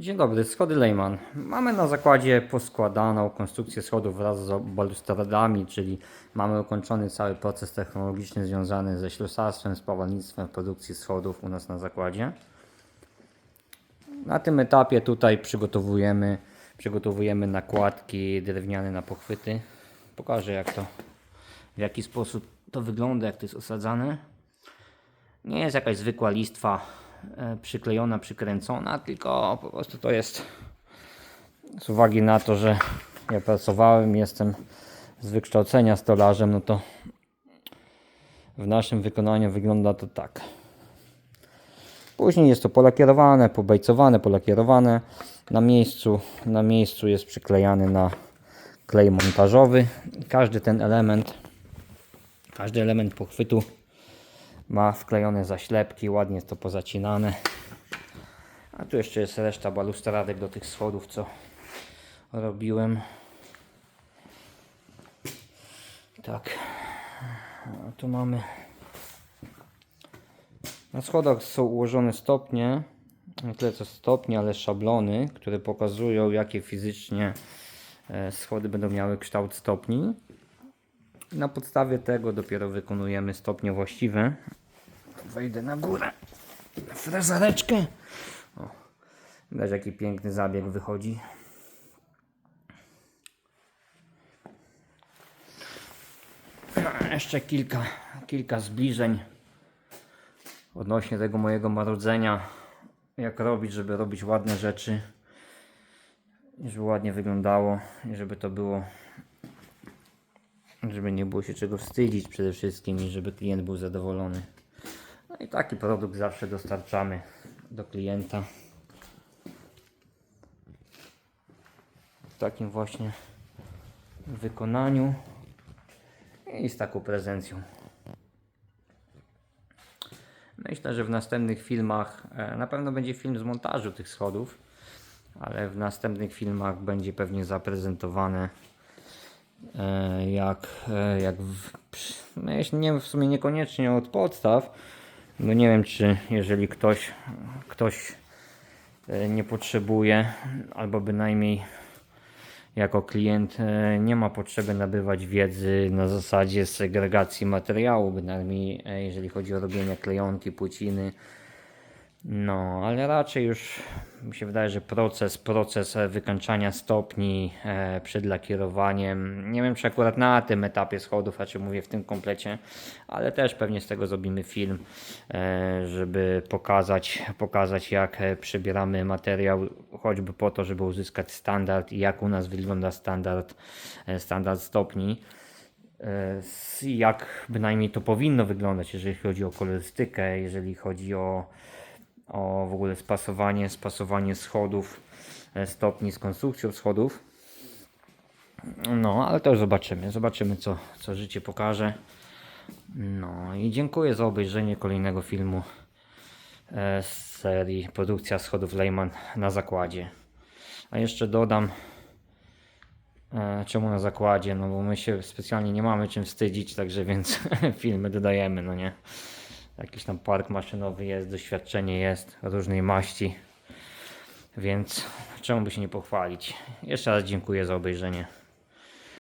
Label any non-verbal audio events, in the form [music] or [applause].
Dzień dobry, schody Lehman. Mamy na zakładzie poskładaną konstrukcję schodów wraz z balustradami, czyli mamy ukończony cały proces technologiczny związany ze ślusarstwem, spawalnictwem w produkcji schodów u nas na zakładzie. Na tym etapie tutaj przygotowujemy, przygotowujemy nakładki drewniane na pochwyty. Pokażę jak to, w jaki sposób to wygląda, jak to jest osadzane. Nie jest jakaś zwykła listwa przyklejona, przykręcona, tylko po prostu to jest z uwagi na to, że ja pracowałem, jestem z wykształcenia stolarzem, no to w naszym wykonaniu wygląda to tak. Później jest to polakierowane, pobejcowane, polakierowane. Na miejscu, na miejscu jest przyklejany na klej montażowy. Każdy ten element, każdy element pochwytu ma wklejone zaślepki, ładnie jest to pozacinane. A tu jeszcze jest reszta balustradek do tych schodów, co robiłem. Tak. A tu mamy. Na schodach są ułożone stopnie. Nie tyle co stopnie, ale szablony, które pokazują, jakie fizycznie e, schody będą miały kształt stopni. Na podstawie tego dopiero wykonujemy stopnie właściwe. Wejdę na górę. Frezareczkę. O, widać jaki piękny zabieg wychodzi. Jeszcze kilka, kilka zbliżeń odnośnie tego mojego marudzenia. Jak robić, żeby robić ładne rzeczy. Żeby ładnie wyglądało i żeby to było żeby nie było się czego wstydzić przede wszystkim i żeby klient był zadowolony. I taki produkt zawsze dostarczamy do klienta. W takim właśnie wykonaniu i z taką prezencją. Myślę, że w następnych filmach, e, na pewno będzie film z montażu tych schodów, ale w następnych filmach będzie pewnie zaprezentowane e, jak, e, jak w, no nie w sumie niekoniecznie od podstaw, bo nie wiem czy jeżeli ktoś, ktoś e, nie potrzebuje albo bynajmniej jako klient e, nie ma potrzeby nabywać wiedzy na zasadzie segregacji materiału, bynajmniej e, jeżeli chodzi o robienie klejonki, płyciny. No, ale raczej już mi się wydaje, że proces, proces e, wykańczania stopni e, przed lakierowaniem, nie wiem czy akurat na tym etapie schodów, raczej mówię w tym komplecie, ale też pewnie z tego zrobimy film, e, żeby pokazać, pokazać jak przebieramy materiał, choćby po to, żeby uzyskać standard i jak u nas wygląda standard, standard stopni. Jak bynajmniej to powinno wyglądać, jeżeli chodzi o kolorystykę, jeżeli chodzi o, o w ogóle spasowanie, spasowanie schodów, e, stopni z konstrukcją schodów. No, ale to już zobaczymy. Zobaczymy, co, co życie pokaże. No i dziękuję za obejrzenie kolejnego filmu e, z serii Produkcja schodów Lehman na zakładzie. A jeszcze dodam, E, Czemu na zakładzie? No bo my się specjalnie nie mamy czym wstydzić, także więc [laughs] filmy dodajemy, no nie? Jakiś tam park maszynowy jest, doświadczenie jest różnej maści, więc czemu by się nie pochwalić? Jeszcze raz dziękuję za obejrzenie.